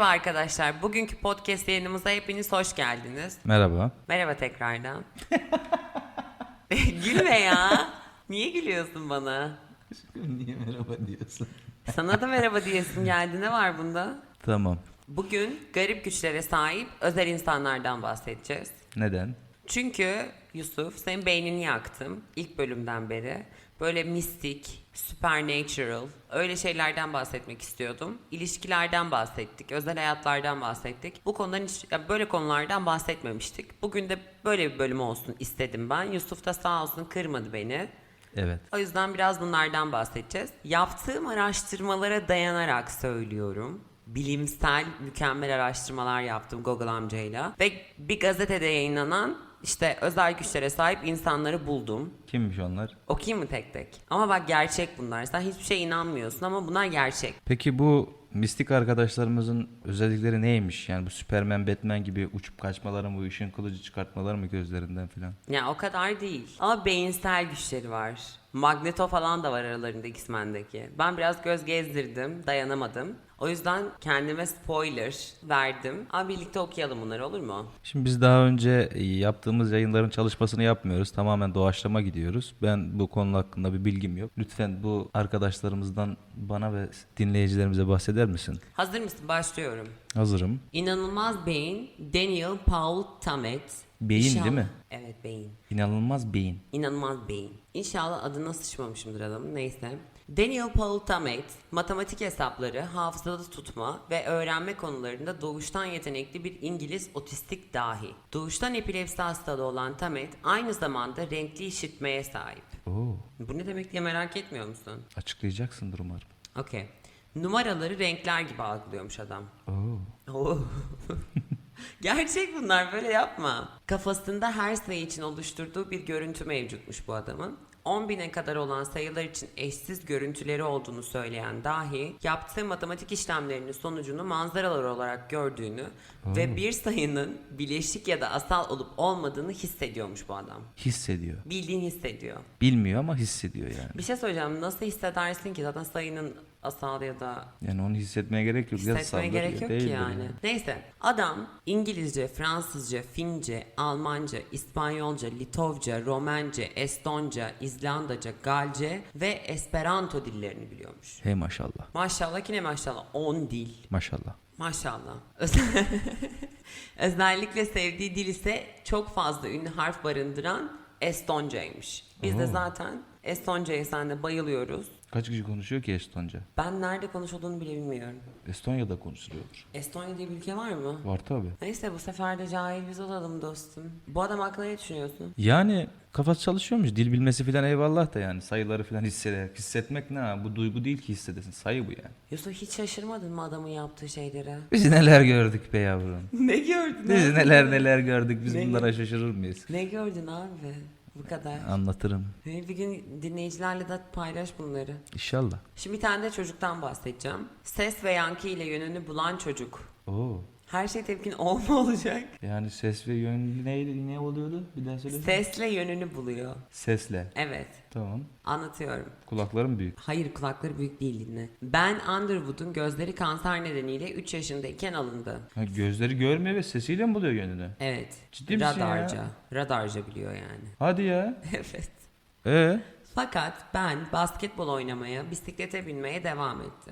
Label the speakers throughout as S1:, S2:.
S1: Merhaba arkadaşlar. Bugünkü podcast yayınımıza hepiniz hoş geldiniz.
S2: Merhaba.
S1: Merhaba tekrardan. Gülme ya. Niye gülüyorsun bana?
S2: Niye merhaba diyorsun?
S1: Sana da merhaba diyesim geldi. Ne var bunda?
S2: Tamam.
S1: Bugün garip güçlere sahip özel insanlardan bahsedeceğiz.
S2: Neden?
S1: Çünkü Yusuf senin beynini yaktım ilk bölümden beri. Böyle mistik, supernatural öyle şeylerden bahsetmek istiyordum. İlişkilerden bahsettik, özel hayatlardan bahsettik. Bu konudan hiç ya böyle konulardan bahsetmemiştik. Bugün de böyle bir bölüm olsun istedim ben. Yusuf da sağ olsun kırmadı beni.
S2: Evet.
S1: O yüzden biraz bunlardan bahsedeceğiz. Yaptığım araştırmalara dayanarak söylüyorum. Bilimsel mükemmel araştırmalar yaptım Google amcayla. Ve bir gazetede yayınlanan işte özel güçlere sahip insanları buldum.
S2: Kimmiş onlar?
S1: Okuyayım mı tek tek? Ama bak gerçek bunlar. Sen hiçbir şeye inanmıyorsun ama bunlar gerçek.
S2: Peki bu mistik arkadaşlarımızın özellikleri neymiş? Yani bu Superman, Batman gibi uçup kaçmaları mı, ışın kılıcı çıkartmaları mı gözlerinden filan?
S1: Ya o kadar değil. Ama beyinsel güçleri var. Magneto falan da var aralarında X-Men'deki. Ben biraz göz gezdirdim, dayanamadım. O yüzden kendime spoiler verdim. Ama birlikte okuyalım bunları olur mu?
S2: Şimdi biz daha önce yaptığımız yayınların çalışmasını yapmıyoruz. Tamamen doğaçlama gidiyoruz. Ben bu konu hakkında bir bilgim yok. Lütfen bu arkadaşlarımızdan bana ve dinleyicilerimize bahseder misin?
S1: Hazır mısın? Başlıyorum.
S2: Hazırım.
S1: İnanılmaz Beyin, Daniel Paul Tammet.
S2: Beyin
S1: İnşallah-
S2: değil mi?
S1: Evet beyin.
S2: İnanılmaz beyin.
S1: İnanılmaz beyin. İnşallah adına sıçmamışımdır adamın. Neyse. Daniel Paul Tammet, matematik hesapları, hafızada tutma ve öğrenme konularında doğuştan yetenekli bir İngiliz otistik dahi. Doğuştan epilepsi hastalığı olan Tammet aynı zamanda renkli işitmeye sahip.
S2: Oo,
S1: Bu ne demek diye merak etmiyor musun?
S2: açıklayacaksındır umarım.
S1: Okey. Numaraları renkler gibi algılıyormuş adam.
S2: Oo.
S1: Oo. Gerçek bunlar böyle yapma. Kafasında her sayı için oluşturduğu bir görüntü mevcutmuş bu adamın. 10 bine kadar olan sayılar için eşsiz görüntüleri olduğunu söyleyen dahi yaptığı matematik işlemlerinin sonucunu manzaralar olarak gördüğünü ve bir sayının bileşik ya da asal olup olmadığını hissediyormuş bu adam.
S2: Hissediyor.
S1: Bildiğin hissediyor.
S2: Bilmiyor ama hissediyor yani.
S1: Bir şey söyleyeceğim nasıl hissedersin ki zaten sayının asal ya da
S2: Yani onu hissetmeye gerek yok. Ya
S1: Hissetmeye
S2: saldır
S1: gerek
S2: ya
S1: yok ki
S2: değildir
S1: yani. Neyse adam İngilizce, Fransızca, Fince, Almanca, İspanyolca, Litovca, Romence, Estonca, İzlandaca, Galce ve Esperanto dillerini biliyormuş.
S2: Hey maşallah.
S1: Maşallah ki ne maşallah 10 dil.
S2: Maşallah.
S1: Maşallah. Özellikle sevdiği dil ise çok fazla ünlü harf barındıran Estoncaymış. Biz de
S2: Oo.
S1: zaten Estonca'ya senle bayılıyoruz.
S2: Kaç kişi konuşuyor ki Estonca?
S1: Ben nerede konuşulduğunu bile bilmiyorum.
S2: Estonya'da konuşuluyordur.
S1: Estonya diye bir ülke var mı?
S2: Var tabi.
S1: Neyse bu sefer de cahil biz olalım dostum. Bu adam hakkında ne düşünüyorsun?
S2: Yani kafası çalışıyormuş. Dil bilmesi filan eyvallah da yani. Sayıları filan hissederek. Hissetmek ne ha? Bu duygu değil ki hissedesin. Sayı bu yani.
S1: Yusuf hiç şaşırmadın mı adamın yaptığı şeylere?
S2: Biz neler gördük be yavrum.
S1: ne gördün
S2: Biz
S1: abi?
S2: neler neler gördük. Biz
S1: Ne
S2: bunlara şaşırır mıyız?
S1: Ne gördün abi? Bu kadar.
S2: Anlatırım.
S1: Bir gün dinleyicilerle de paylaş bunları.
S2: İnşallah.
S1: Şimdi bir tane de çocuktan bahsedeceğim. Ses ve yankı ile yönünü bulan çocuk.
S2: Oo.
S1: Her şey tepkin o mu olacak?
S2: Yani ses ve yön neydi? Ne oluyordu? Bir daha söyle.
S1: Sesle yönünü buluyor.
S2: Sesle.
S1: Evet.
S2: Tamam.
S1: Anlatıyorum.
S2: Kulaklarım büyük.
S1: Hayır kulakları büyük değil dinle. Ben Underwood'un gözleri kanser nedeniyle 3 yaşındayken alındı.
S2: Ha, gözleri görmüyor ve sesiyle mi buluyor yönünü?
S1: Evet.
S2: Ciddi misin ya?
S1: Radarca. Radarca biliyor yani.
S2: Hadi ya.
S1: evet.
S2: Ee?
S1: Fakat ben basketbol oynamaya, bisiklete binmeye devam etti.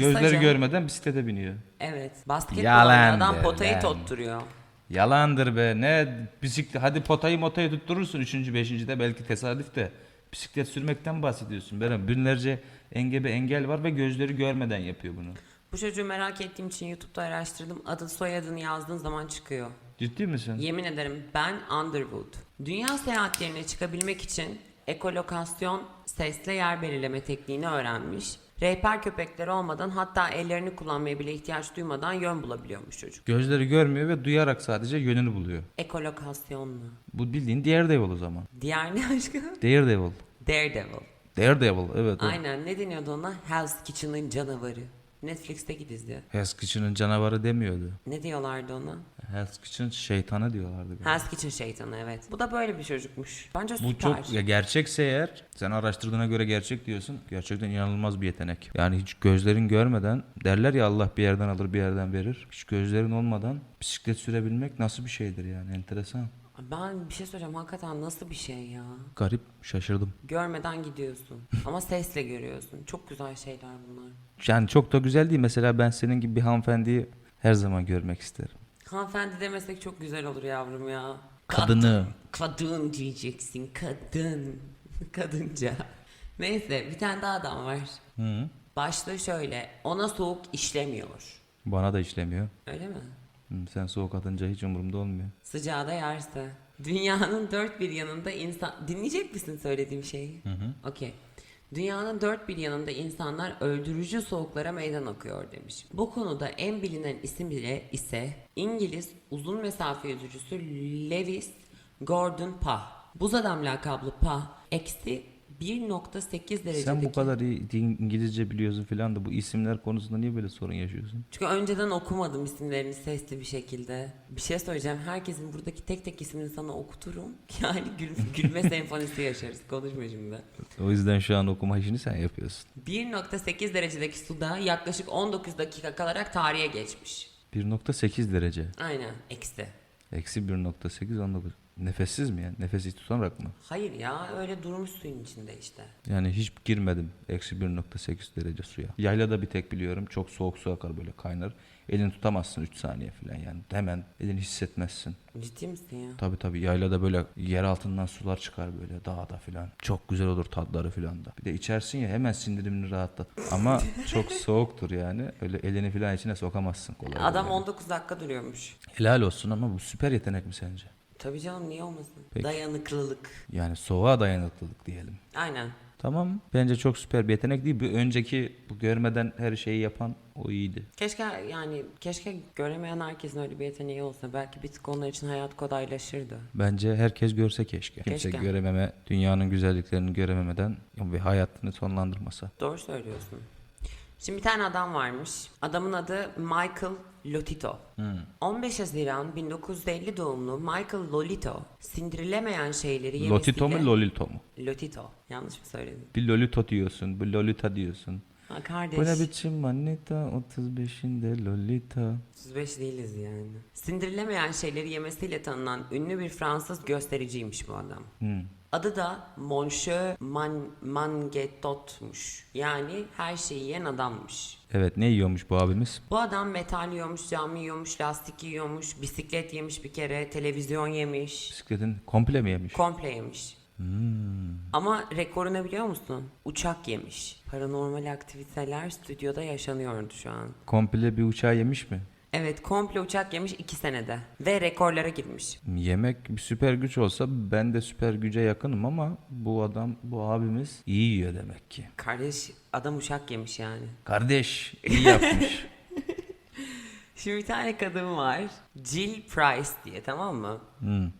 S2: Gözleri
S1: Kısaca-
S2: görmeden bisiklete biniyor.
S1: Evet. Basketbol
S2: Yalan
S1: oynayan adam
S2: be,
S1: potayı
S2: lan.
S1: totturuyor.
S2: Yalandır be. Ne bisiklet hadi potayı motayı tutturursun. Üçüncü, beşinci de belki tesadüf de. Bisiklet sürmekten bahsediyorsun. Benim binlerce engebe engel var ve gözleri görmeden yapıyor bunu.
S1: Bu çocuğu merak ettiğim için YouTube'da araştırdım. Adı soyadını yazdığın zaman çıkıyor.
S2: Ciddi misin?
S1: Yemin ederim ben Underwood. Dünya seyahatlerine çıkabilmek için ekolokasyon sesle yer belirleme tekniğini öğrenmiş. Rehber köpekleri olmadan hatta ellerini kullanmaya bile ihtiyaç duymadan yön bulabiliyormuş çocuk.
S2: Gözleri görmüyor ve duyarak sadece yönünü buluyor.
S1: Ekolokasyon mu?
S2: Bu bildiğin Daredevil o zaman.
S1: Diğer ne aşkım?
S2: Daredevil.
S1: Daredevil.
S2: Daredevil evet o.
S1: Aynen ne deniyordu ona? Hell's Kitchen'ın canavarı. Netflix'teki dizi.
S2: Hell's Kitchen'ın canavarı demiyordu.
S1: Ne diyorlardı ona?
S2: Hell's Kitchen şeytanı diyorlardı. galiba.
S1: Hell's Kitchen şeytanı evet. Bu da böyle bir çocukmuş. Bence
S2: Bu
S1: süper.
S2: çok ya gerçekse eğer sen araştırdığına göre gerçek diyorsun. Gerçekten inanılmaz bir yetenek. Yani hiç gözlerin görmeden derler ya Allah bir yerden alır bir yerden verir. Hiç gözlerin olmadan bisiklet sürebilmek nasıl bir şeydir yani enteresan.
S1: Ben bir şey söyleyeceğim hakikaten nasıl bir şey ya?
S2: Garip şaşırdım.
S1: Görmeden gidiyorsun ama sesle görüyorsun. Çok güzel şeyler bunlar.
S2: Yani çok da güzel değil. Mesela ben senin gibi bir hanımefendiyi her zaman görmek isterim.
S1: Hanımefendi demesek çok güzel olur yavrum ya.
S2: Kadını.
S1: Kadın diyeceksin kadın. Kadınca. Neyse bir tane daha adam var.
S2: Hı.
S1: Başlığı şöyle. Ona soğuk işlemiyor.
S2: Bana da işlemiyor.
S1: Öyle mi?
S2: Hı, Sen soğuk atınca hiç umurumda olmuyor.
S1: Sıcağı da yerse. Dünyanın dört bir yanında insan... Dinleyecek misin söylediğim şeyi? Hı hı. Okey. Dünyanın dört bir yanında insanlar öldürücü soğuklara meydan okuyor demiş. Bu konuda en bilinen isim bile ise İngiliz uzun mesafe yüzücüsü Lewis Gordon Pah. Buz adam lakaplı Pah eksi 1.8 derecedeki...
S2: Sen bu kadar iyi İngilizce biliyorsun filan da bu isimler konusunda niye böyle sorun yaşıyorsun?
S1: Çünkü önceden okumadım isimlerini sesli bir şekilde. Bir şey söyleyeceğim. Herkesin buradaki tek tek ismini sana okuturum. Yani gül, gülme senfonisi yaşarız. Konuşma şimdi.
S2: O yüzden şu an okuma işini sen yapıyorsun.
S1: 1.8 derecedeki suda yaklaşık 19 dakika kalarak tarihe geçmiş.
S2: 1.8 derece.
S1: Aynen. Eksi.
S2: Eksi 1.8 19. Nefessiz mi yani? Nefesi tutarak mı?
S1: Hayır ya öyle durmuş suyun içinde işte.
S2: Yani hiç girmedim eksi 1.8 derece suya. Yaylada bir tek biliyorum. Çok soğuk su akar böyle kaynar. Elini tutamazsın 3 saniye falan yani. Hemen elini hissetmezsin.
S1: Ciddi misin ya?
S2: Tabi tabi yaylada böyle yer altından sular çıkar böyle dağda filan. Çok güzel olur tatları filan da. Bir de içersin ya hemen sindirimini rahatlat. Ama çok soğuktur yani. Öyle elini filan içine sokamazsın kolay
S1: Adam
S2: kolay.
S1: 19 dakika duruyormuş.
S2: Helal olsun ama bu süper yetenek mi sence?
S1: Tabii canım niye olmasın?
S2: Peki.
S1: Dayanıklılık.
S2: Yani soğuğa dayanıklılık diyelim.
S1: Aynen.
S2: Tamam. Bence çok süper bir yetenek değil. Bir önceki bu görmeden her şeyi yapan o iyiydi.
S1: Keşke yani keşke göremeyen herkesin öyle bir yeteneği olsa. Belki bir tık onlar için hayat kolaylaşırdı.
S2: Bence herkes görse keşke. Kimse
S1: Keşke.
S2: görememe, dünyanın güzelliklerini görememeden bir hayatını sonlandırmasa.
S1: Doğru söylüyorsun. Şimdi bir tane adam varmış. Adamın adı Michael Lotito. 15 Haziran 1950 doğumlu Michael Lolito sindirilemeyen şeyleri yemesiyle...
S2: Lotito mu Lolito mu?
S1: Lotito. Yanlış mı söyledim?
S2: Bir Lolito diyorsun, bir Lolita diyorsun.
S1: Ha kardeş.
S2: Bu ne biçim manita 35'inde Lolita.
S1: 35 değiliz yani. Sindirilemeyen şeyleri yemesiyle tanınan ünlü bir Fransız göstericiymiş bu adam.
S2: Hmm.
S1: Adı da Monsieur Man Mangetot'muş. Yani her şeyi yiyen adammış.
S2: Evet ne yiyormuş bu abimiz?
S1: Bu adam metal yiyormuş, cam yiyormuş, lastik yiyormuş, bisiklet yemiş bir kere, televizyon yemiş,
S2: Bisikletin komple mi yemiş?
S1: komple yemiş. Ama rekoru ne biliyor musun? Uçak yemiş. Paranormal aktiviteler stüdyoda yaşanıyordu şu an.
S2: komple bir uçağı yemiş mi?
S1: Evet komple uçak yemiş 2 senede. Ve rekorlara girmiş.
S2: Yemek bir süper güç olsa ben de süper güce yakınım ama bu adam, bu abimiz iyi yiyor demek ki.
S1: Kardeş adam uçak yemiş yani.
S2: Kardeş iyi yapmış.
S1: Şimdi bir tane kadın var. Jill Price diye tamam mı?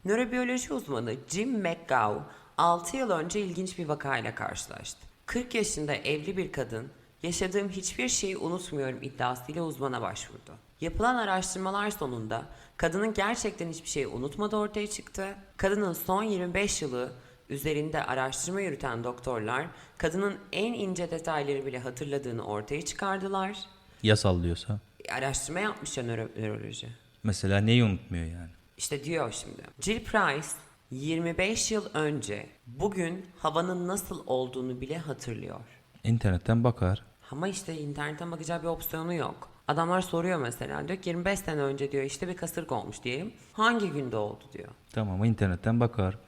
S1: Nörobiyoloji uzmanı Jim McGow 6 yıl önce ilginç bir vakayla karşılaştı. 40 yaşında evli bir kadın yaşadığım hiçbir şeyi unutmuyorum iddiasıyla uzmana başvurdu. Yapılan araştırmalar sonunda kadının gerçekten hiçbir şeyi unutmadığı ortaya çıktı. Kadının son 25 yılı üzerinde araştırma yürüten doktorlar kadının en ince detayları bile hatırladığını ortaya çıkardılar.
S2: ya sallıyorsa?
S1: Araştırma yapmış ya nöro- nöroloji.
S2: Mesela neyi unutmuyor yani?
S1: İşte diyor şimdi. Jill Price 25 yıl önce bugün havanın nasıl olduğunu bile hatırlıyor.
S2: İnternetten bakar.
S1: Ama işte internetten bakacağı bir opsiyonu yok. Adamlar soruyor mesela diyor ki 25 sene önce diyor işte bir kasırga olmuş diyelim. Hangi günde oldu diyor.
S2: Tamam internetten bakar.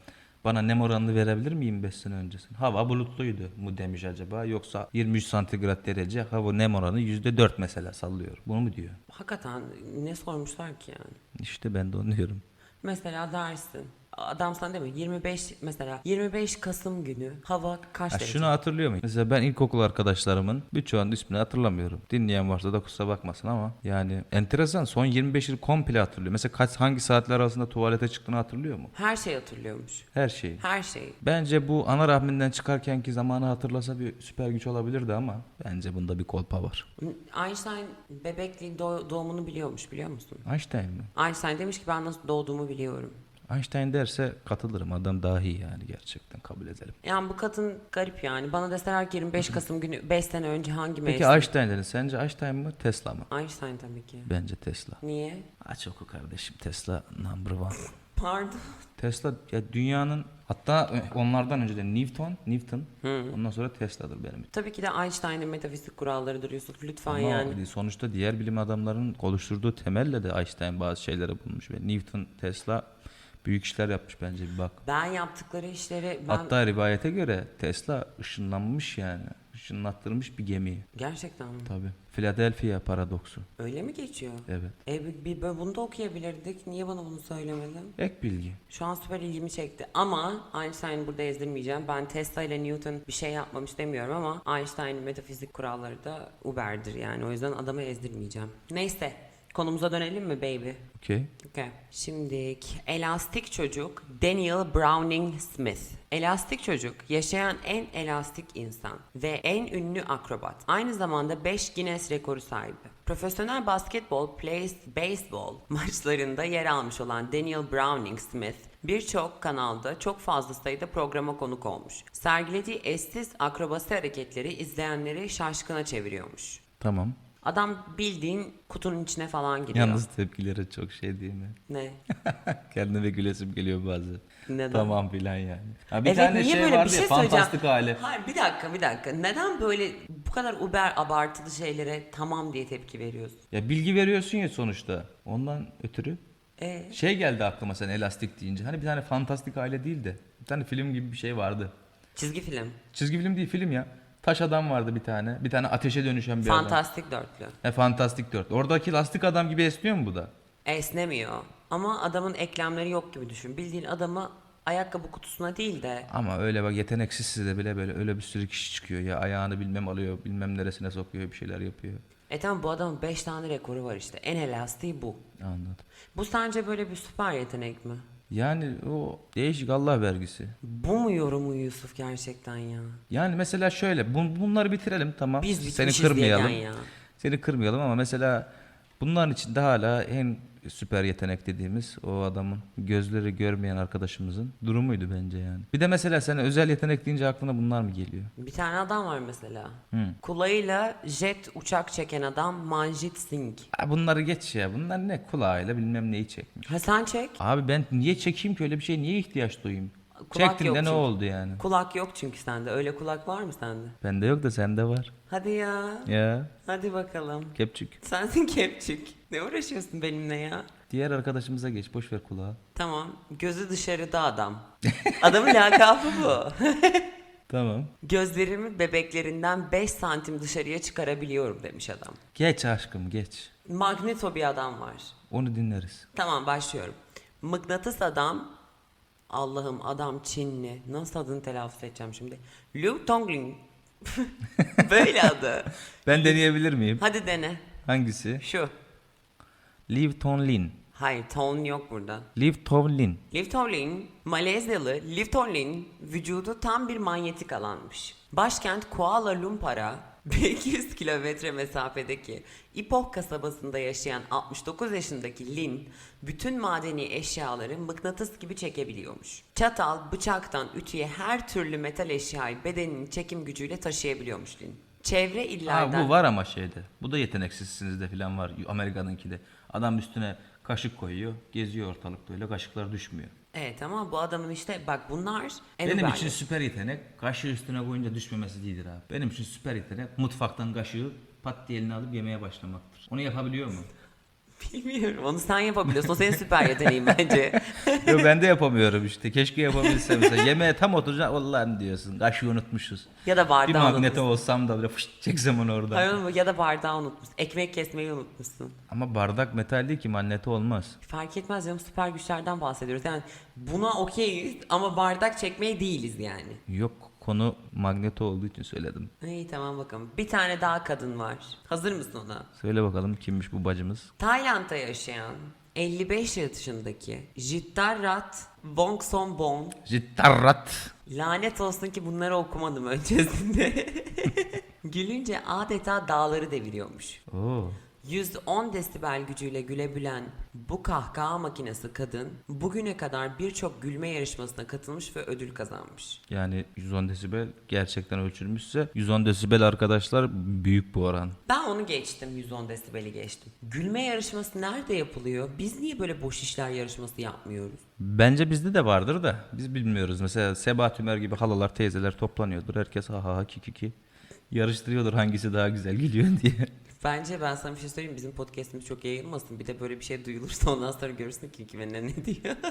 S2: Bana nem oranını verebilir miyim 5 sene öncesinde? Hava bulutluydu mu demiş acaba yoksa 23 santigrat derece hava nem oranı %4 mesela sallıyor. Bunu mu diyor?
S1: Hakikaten ne sormuşlar ki yani.
S2: İşte ben de onu diyorum.
S1: Mesela dersin Adam sana değil mi? 25 mesela 25 Kasım günü hava kaç derece?
S2: şunu hatırlıyor muyum? Mesela ben ilkokul arkadaşlarımın birçoğunun ismini hatırlamıyorum. Dinleyen varsa da kusura bakmasın ama yani enteresan son 25 yıl komple hatırlıyor. Mesela kaç hangi saatler arasında tuvalete çıktığını hatırlıyor mu?
S1: Her şey hatırlıyormuş.
S2: Her şeyi.
S1: Her şey.
S2: Bence bu ana rahminden çıkarkenki zamanı hatırlasa bir süper güç olabilirdi ama bence bunda bir kolpa var.
S1: Einstein bebekliğin doğ- doğumunu biliyormuş biliyor musun?
S2: Einstein mi?
S1: Einstein demiş ki ben nasıl doğduğumu biliyorum.
S2: Einstein derse katılırım. Adam dahi yani gerçekten kabul edelim.
S1: Yani bu kadın garip yani. Bana deseler ki 25 Kasım günü 5 sene önce hangi
S2: Peki
S1: mevsim?
S2: Einstein dedin. Sence Einstein mı Tesla mı?
S1: Einstein tabii ki.
S2: Bence Tesla.
S1: Niye?
S2: Aç oku kardeşim. Tesla number one.
S1: Pardon.
S2: Tesla ya dünyanın hatta onlardan önce de Newton, Newton. Ondan sonra Tesla'dır benim.
S1: Tabii ki de Einstein'ın metafizik kurallarıdır Yusuf. Lütfen
S2: Ama
S1: yani.
S2: sonuçta diğer bilim adamlarının oluşturduğu temelle de Einstein bazı şeyleri bulmuş ve Newton, Tesla büyük işler yapmış bence bir bak.
S1: Ben yaptıkları işleri ben
S2: Hatta rivayete göre Tesla ışınlanmış yani. Işınlattırmış bir gemiyi.
S1: gerçekten mi?
S2: Tabi. Philadelphia paradoksu.
S1: Öyle mi geçiyor?
S2: Evet.
S1: E bir, bir böyle bunu da okuyabilirdik. Niye bana bunu söylemedin?
S2: Ek bilgi.
S1: Şu an süper ilgimi çekti. Ama Einstein'ı burada ezdirmeyeceğim. Ben Tesla ile Newton bir şey yapmamış demiyorum ama Einstein'ın metafizik kuralları da uberdir yani. O yüzden adamı ezdirmeyeceğim. Neyse. Konumuza dönelim mi baby?
S2: Okey.
S1: Okay. Şimdi elastik çocuk Daniel Browning Smith. Elastik çocuk yaşayan en elastik insan ve en ünlü akrobat. Aynı zamanda 5 Guinness rekoru sahibi. Profesyonel basketbol plays baseball maçlarında yer almış olan Daniel Browning Smith birçok kanalda çok fazla sayıda programa konuk olmuş. Sergilediği eşsiz akrobasi hareketleri izleyenleri şaşkına çeviriyormuş.
S2: Tamam.
S1: Adam bildiğin kutunun içine falan giriyor.
S2: Yalnız tepkileri çok şey değil mi?
S1: Ne?
S2: Kendime gülesim geliyor bazen.
S1: Neden?
S2: Tamam filan yani. Ha, bir
S1: evet
S2: tane
S1: niye
S2: şey
S1: böyle
S2: vardı
S1: bir şey
S2: ya fantastik hali.
S1: Hayır bir dakika bir dakika. Neden böyle bu kadar uber abartılı şeylere tamam diye tepki veriyorsun?
S2: Ya bilgi veriyorsun ya sonuçta. Ondan ötürü.
S1: E
S2: Şey geldi aklıma sen elastik deyince. Hani bir tane fantastik aile değil de. Bir tane film gibi bir şey vardı.
S1: çizgi film.
S2: Çizgi film değil film ya. Taş adam vardı bir tane. Bir tane ateşe dönüşen bir adam.
S1: Fantastik dörtlü.
S2: He, Fantastik 4. Oradaki lastik adam gibi esniyor mu bu da?
S1: Esnemiyor. Ama adamın eklemleri yok gibi düşün. Bildiğin adamı ayakkabı kutusuna değil de
S2: Ama öyle bak yeteneksiz de bile böyle öyle bir sürü kişi çıkıyor ya ayağını bilmem alıyor bilmem neresine sokuyor bir şeyler yapıyor.
S1: e tamam bu adamın 5 tane rekoru var işte. En elastiği bu.
S2: Anladım.
S1: Bu sence böyle bir süper yetenek mi?
S2: Yani o değişik Allah vergisi.
S1: Bu mu yorumu Yusuf gerçekten ya?
S2: Yani mesela şöyle bun- bunları bitirelim tamam.
S1: Biz
S2: Seni
S1: bitmişiz
S2: kırmayalım.
S1: ya.
S2: Seni kırmayalım ama mesela bunların içinde hala en süper yetenek dediğimiz o adamın gözleri görmeyen arkadaşımızın durumuydu bence yani. Bir de mesela sen özel yetenek deyince aklına bunlar mı geliyor?
S1: Bir tane adam var mesela.
S2: Hı.
S1: Kulağıyla jet uçak çeken adam Manjit Singh.
S2: Ha, bunları geç ya. Bunlar ne kulağıyla bilmem neyi çekmiş.
S1: Ha sen çek.
S2: Abi ben niye çekeyim ki öyle bir şey? Niye ihtiyaç duyayım?
S1: Kulak yok
S2: de ne
S1: çünkü.
S2: oldu yani?
S1: Kulak yok çünkü sende. Öyle kulak var mı sende?
S2: Bende yok da sende var.
S1: Hadi ya.
S2: Ya
S1: Hadi bakalım.
S2: kepçük.
S1: Sensin kepçük. Ne uğraşıyorsun benimle ya?
S2: Diğer arkadaşımıza geç boş ver kulağı.
S1: Tamam. Gözü dışarıda adam. Adamın lakabı bu.
S2: Tamam.
S1: Gözlerimi bebeklerinden 5 santim dışarıya çıkarabiliyorum demiş adam.
S2: Geç aşkım geç.
S1: Magneto bir adam var.
S2: Onu dinleriz.
S1: Tamam başlıyorum. Mıknatıs adam Allah'ım adam Çinli. Nasıl adını telaffuz edeceğim şimdi? Liu Tongling. Böyle adı.
S2: Ben deneyebilir miyim?
S1: Hadi dene.
S2: Hangisi?
S1: Şu.
S2: Liv Tonlin.
S1: Hayır ton yok burada.
S2: Liv Tonlin.
S1: Liv Tolin, Malezyalı Liv Tolin vücudu tam bir manyetik alanmış. Başkent Kuala Lumpur'a 200 kilometre mesafedeki Ipoh kasabasında yaşayan 69 yaşındaki Lin, bütün madeni eşyaları mıknatıs gibi çekebiliyormuş. Çatal, bıçaktan ütüye her türlü metal eşyayı bedeninin çekim gücüyle taşıyabiliyormuş Lin. Çevre
S2: Ha,
S1: illerden...
S2: bu var ama şeyde. Bu da yeteneksizsiniz de falan var. Amerika'nınki de. Adam üstüne kaşık koyuyor. Geziyor ortalıkta öyle kaşıklar düşmüyor.
S1: Evet ama bu adamın işte bak bunlar en
S2: Benim için süper yetenek kaşığı üstüne koyunca düşmemesi değildir abi. Benim için süper yetenek mutfaktan kaşığı pat diye eline alıp yemeye başlamaktır. Onu yapabiliyor mu?
S1: Bilmiyorum onu sen yapabiliyorsun. O senin süper yeteneğin bence.
S2: Yo ben de yapamıyorum işte. Keşke yapabilsem mesela. Yemeğe tam oturacaksın. Allah'ım diyorsun. Kaşığı unutmuşuz.
S1: Ya da
S2: Bir
S1: bardağı
S2: magneto
S1: unutmuşsun.
S2: olsam da böyle fışt çeksem onu oradan.
S1: Hayır oğlum, ya da bardağı unutmuşsun. Ekmek kesmeyi unutmuşsun.
S2: Ama bardak metal değil ki magneto olmaz.
S1: Fark etmez canım süper güçlerden bahsediyoruz. Yani buna okeyiz ama bardak çekmeye değiliz yani.
S2: Yok konu magneto olduğu için söyledim.
S1: İyi tamam bakalım. Bir tane daha kadın var. Hazır mısın ona?
S2: Söyle bakalım kimmiş bu bacımız?
S1: Tayland'da yaşayan 55 yaşındaki Jittarrat Wongsombong
S2: Jittarrat.
S1: Lanet olsun ki bunları okumadım öncesinde. Gülünce adeta dağları deviriyormuş.
S2: Oo.
S1: 110 desibel gücüyle gülebilen bu kahkaha makinesi kadın bugüne kadar birçok gülme yarışmasına katılmış ve ödül kazanmış.
S2: Yani 110 desibel gerçekten ölçülmüşse 110 desibel arkadaşlar büyük bu oran.
S1: Ben onu geçtim 110 desibeli geçtim. Gülme yarışması nerede yapılıyor? Biz niye böyle boş işler yarışması yapmıyoruz?
S2: Bence bizde de vardır da biz bilmiyoruz. Mesela Sebahat Ümer gibi halalar teyzeler toplanıyordur. Herkes ha ha ha ki ki ki yarıştırıyordur hangisi daha güzel gülüyor diye.
S1: Bence ben sana bir şey söyleyeyim bizim podcastimiz çok yayılmasın. Bir de böyle bir şey duyulursa ondan sonra görürsün ki kime ne ne diyor.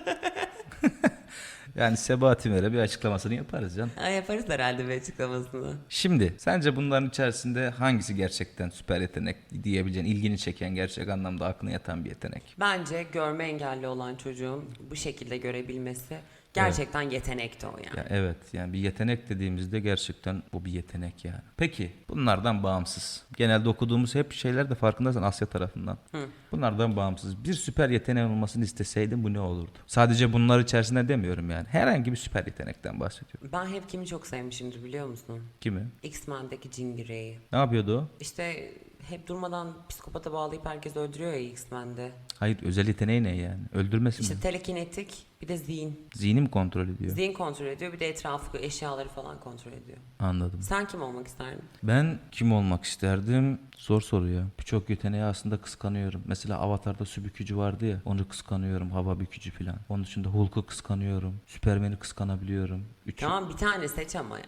S2: Yani Sebahat Ümer'e bir açıklamasını yaparız can.
S1: ha, yaparız herhalde bir açıklamasını.
S2: Şimdi sence bunların içerisinde hangisi gerçekten süper yetenek diyebileceğin, ilgini çeken, gerçek anlamda aklına yatan bir yetenek?
S1: Bence görme engelli olan çocuğun bu şekilde görebilmesi gerçekten yetenekti o yani.
S2: Ya evet yani bir yetenek dediğimizde gerçekten bu bir yetenek yani. Peki bunlardan bağımsız. Genelde okuduğumuz hep şeyler de farkındaysan Asya tarafından. Bunlardan bağımsız. Bir süper yeteneğin olmasını isteseydin bu ne olurdu? Sadece bunlar içerisinde demiyorum yani. Herhangi bir süper yetenekten bahsediyorum.
S1: Ben hep kimi çok sevmişimdir biliyor musun?
S2: Kimi?
S1: X-Men'deki Jean Grey'i.
S2: Ne yapıyordu o?
S1: İşte hep durmadan psikopata bağlayıp herkes öldürüyor ya X-Men'de.
S2: Hayır özel yeteneği ne yani? Öldürmesin
S1: İşte
S2: mi?
S1: telekinetik bir de zihin.
S2: Zihni mi kontrol ediyor?
S1: Zihin kontrol ediyor bir de etrafı eşyaları falan kontrol ediyor.
S2: Anladım.
S1: Sen kim olmak isterdin?
S2: Ben kim olmak isterdim? Zor soru ya. Birçok yeteneği aslında kıskanıyorum. Mesela Avatar'da su bükücü vardı ya. Onu kıskanıyorum. Hava bükücü falan. Onun dışında Hulk'u kıskanıyorum. Superman'i kıskanabiliyorum. Üç...
S1: Tamam bir tane seç ama yani.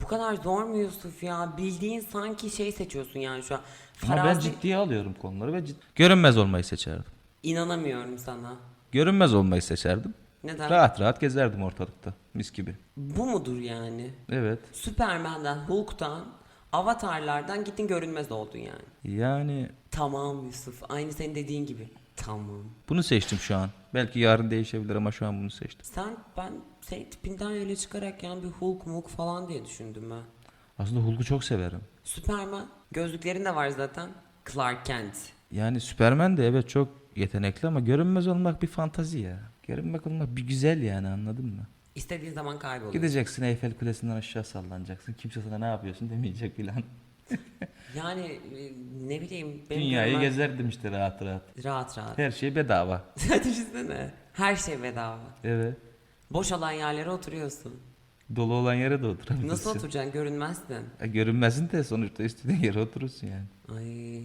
S1: Bu kadar zor mu Yusuf ya? Bildiğin sanki şey seçiyorsun yani şu an.
S2: Ama ben
S1: Farazi-
S2: ciddiye alıyorum konuları ve cid... Görünmez olmayı seçerdim.
S1: İnanamıyorum sana.
S2: Görünmez olmayı seçerdim.
S1: Neden?
S2: Rahat rahat gezerdim ortalıkta. Mis gibi.
S1: Bu mudur yani?
S2: Evet.
S1: Superman'den, Hulk'tan, Avatarlardan gittin görünmez oldun yani.
S2: Yani
S1: Tamam Yusuf. Aynı senin dediğin gibi. Tamam.
S2: bunu seçtim şu an. Belki yarın değişebilir ama şu an bunu seçtim.
S1: Sen ben senin tipinden öyle çıkarak yani bir Hulk muk falan diye düşündüm ben.
S2: Aslında Hulk'u çok severim.
S1: Superman. Gözlüklerin de var zaten. Clark Kent.
S2: Yani Superman de evet çok yetenekli ama görünmez olmak bir fantazi ya. Görünmek olmak bir güzel yani anladın mı?
S1: İstediğin zaman kayboluyor.
S2: Gideceksin Eyfel Kulesi'nden aşağı sallanacaksın. Kimse sana ne yapıyorsun demeyecek filan.
S1: Yani e, ne bileyim. Benim
S2: Dünyayı
S1: görmem-
S2: gezerdim işte rahat rahat.
S1: Rahat rahat.
S2: Her şey bedava.
S1: Düşünsene. Her şey bedava.
S2: Evet.
S1: Boş olan yerlere oturuyorsun.
S2: Dolu olan yere de oturabilirsin.
S1: Nasıl oturacaksın? Görünmezsin.
S2: E, görünmezsin de sonuçta istediğin yere oturursun yani.
S1: Ay.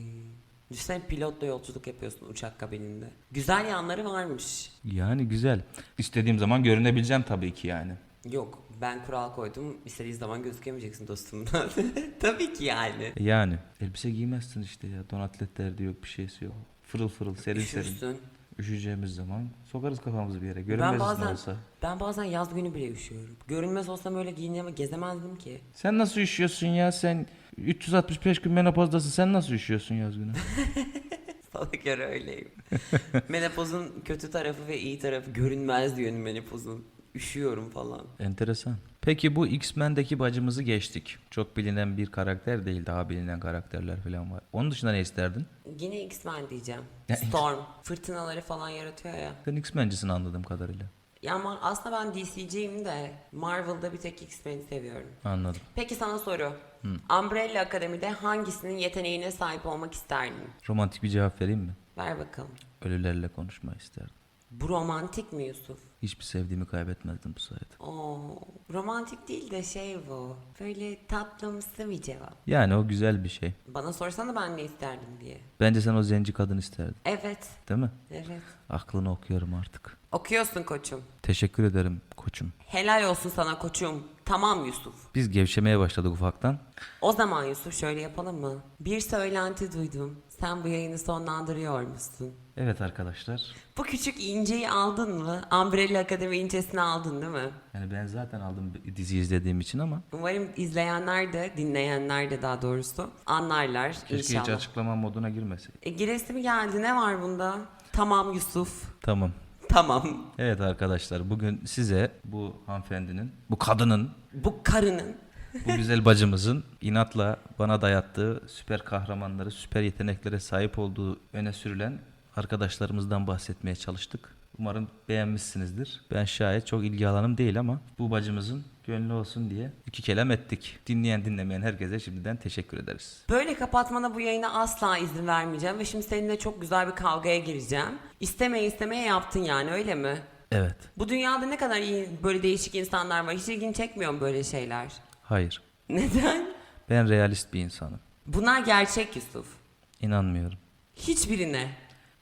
S1: Düşünsene pilotla yolculuk yapıyorsun uçak kabininde. Güzel yanları varmış.
S2: Yani güzel. İstediğim zaman görünebileceğim tabii ki yani.
S1: Yok ben kural koydum. İstediğin zaman gözükemeyeceksin dostum. Tabii ki yani.
S2: E, Yani elbise giymezsin işte ya. Don atletler yok bir şeysi yok. Fırıl fırıl serin serin.
S1: Üşürsün.
S2: Üşüyeceğimiz zaman sokarız kafamızı bir yere. Görünmeziz
S1: Ben
S2: ne
S1: bazen
S2: olsa.
S1: ben bazen yaz günü bile üşüyorum. Görünmez olsam öyle giyinemem gezemezdim ki.
S2: Sen nasıl üşüyorsun ya? Sen 365 gün menopozdasın. Sen nasıl üşüyorsun yaz günü?
S1: Sana göre öyleyim. menopozun kötü tarafı ve iyi tarafı görünmez diyor menopozun. Üşüyorum falan.
S2: Enteresan. Peki bu X-Men'deki bacımızı geçtik. Çok bilinen bir karakter değil. Daha bilinen karakterler falan var. Onun dışında ne isterdin?
S1: Yine X-Men diyeceğim.
S2: Ya,
S1: Storm. Fırtınaları falan yaratıyor ya.
S2: Sen X-Men'cisin anladığım kadarıyla.
S1: Ya ama aslında ben DC'ciyim de Marvel'da bir tek X-Men'i seviyorum.
S2: Anladım.
S1: Peki sana soru. Umbrella Akademi'de hangisinin yeteneğine sahip olmak isterdin?
S2: Romantik bir cevap vereyim mi?
S1: Ver bakalım.
S2: Ölülerle konuşmayı isterdim.
S1: Bu romantik mi Yusuf?
S2: hiçbir sevdiğimi kaybetmezdim bu sayede.
S1: Oo, romantik değil de şey bu. Böyle tatlımsı bir cevap.
S2: Yani o güzel bir şey.
S1: Bana sorsana ben ne isterdim diye.
S2: Bence sen o zenci kadın isterdin.
S1: Evet,
S2: Değil mi?
S1: evet.
S2: Aklını okuyorum artık.
S1: Okuyorsun koçum.
S2: Teşekkür ederim koçum.
S1: Helal olsun sana koçum. Tamam Yusuf.
S2: Biz gevşemeye başladık ufaktan.
S1: O zaman Yusuf şöyle yapalım mı? Bir söylenti duydum. Sen bu yayını sonlandırıyor musun?
S2: Evet arkadaşlar.
S1: Bu küçük inceyi aldın mı? Umbrella Akademi incesini aldın değil mi?
S2: Yani ben zaten aldım dizi izlediğim için ama
S1: Umarım izleyenler de, dinleyenler de daha doğrusu anlarlar
S2: keşke hiç
S1: inşallah.
S2: açıklama moduna girmeseydik.
S1: E, giresi mi geldi? Ne var bunda? Tamam Yusuf.
S2: Tamam.
S1: Tamam.
S2: Evet arkadaşlar bugün size bu hanımefendinin, bu kadının,
S1: Bu karının
S2: bu güzel bacımızın inatla bana dayattığı süper kahramanları, süper yeteneklere sahip olduğu öne sürülen arkadaşlarımızdan bahsetmeye çalıştık. Umarım beğenmişsinizdir. Ben şayet çok ilgi alanım değil ama bu bacımızın gönlü olsun diye iki kelam ettik. Dinleyen dinlemeyen herkese şimdiden teşekkür ederiz.
S1: Böyle kapatmana bu yayına asla izin vermeyeceğim ve şimdi seninle çok güzel bir kavgaya gireceğim. İstemeye istemeye yaptın yani öyle mi?
S2: Evet.
S1: Bu dünyada ne kadar iyi böyle değişik insanlar var. Hiç ilgini çekmiyor mu böyle şeyler?
S2: Hayır.
S1: Neden?
S2: Ben realist bir insanım.
S1: Bunlar gerçek Yusuf.
S2: İnanmıyorum.
S1: Hiçbirine.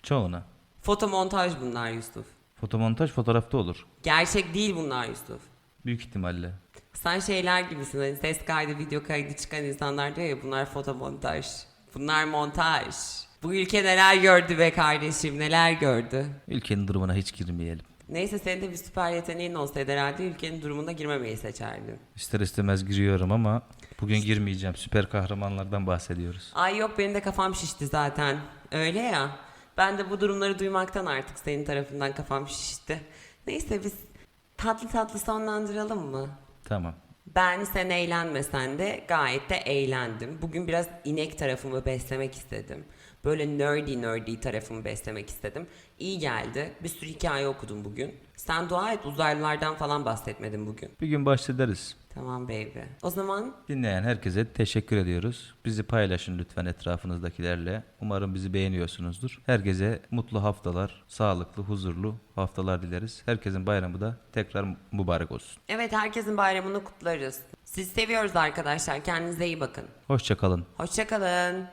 S2: Çoğuna.
S1: Fotomontaj bunlar Yusuf.
S2: Fotomontaj fotoğrafta olur.
S1: Gerçek değil bunlar Yusuf.
S2: Büyük ihtimalle.
S1: Sen şeyler gibisin hani ses kaydı, video kaydı çıkan insanlar diyor ya bunlar fotomontaj. Bunlar montaj. Bu ülke neler gördü be kardeşim neler gördü.
S2: Ülkenin durumuna hiç girmeyelim.
S1: Neyse senin de bir süper yeteneğin olsaydı herhalde ülkenin durumuna girmemeyi seçerdin.
S2: İster istemez giriyorum ama bugün girmeyeceğim. Süper kahramanlardan bahsediyoruz.
S1: Ay yok benim de kafam şişti zaten. Öyle ya. Ben de bu durumları duymaktan artık senin tarafından kafam şişti. Neyse biz tatlı tatlı sonlandıralım mı?
S2: Tamam.
S1: Ben sen eğlenmesen de gayet de eğlendim. Bugün biraz inek tarafımı beslemek istedim. Böyle nerdy nerdy tarafımı beslemek istedim. İyi geldi. Bir sürü hikaye okudum bugün. Sen dua et uzaylılardan falan bahsetmedin bugün.
S2: Bir gün bahsederiz.
S1: Tamam baby. O zaman
S2: Dinleyen herkese teşekkür ediyoruz. Bizi paylaşın lütfen etrafınızdakilerle. Umarım bizi beğeniyorsunuzdur. Herkese mutlu haftalar, sağlıklı, huzurlu haftalar dileriz. Herkesin bayramı da tekrar mübarek olsun.
S1: evet herkesin bayramını kutlarız. Sizi seviyoruz arkadaşlar. Kendinize iyi bakın.
S2: Hoşçakalın.
S1: Hoşçakalın.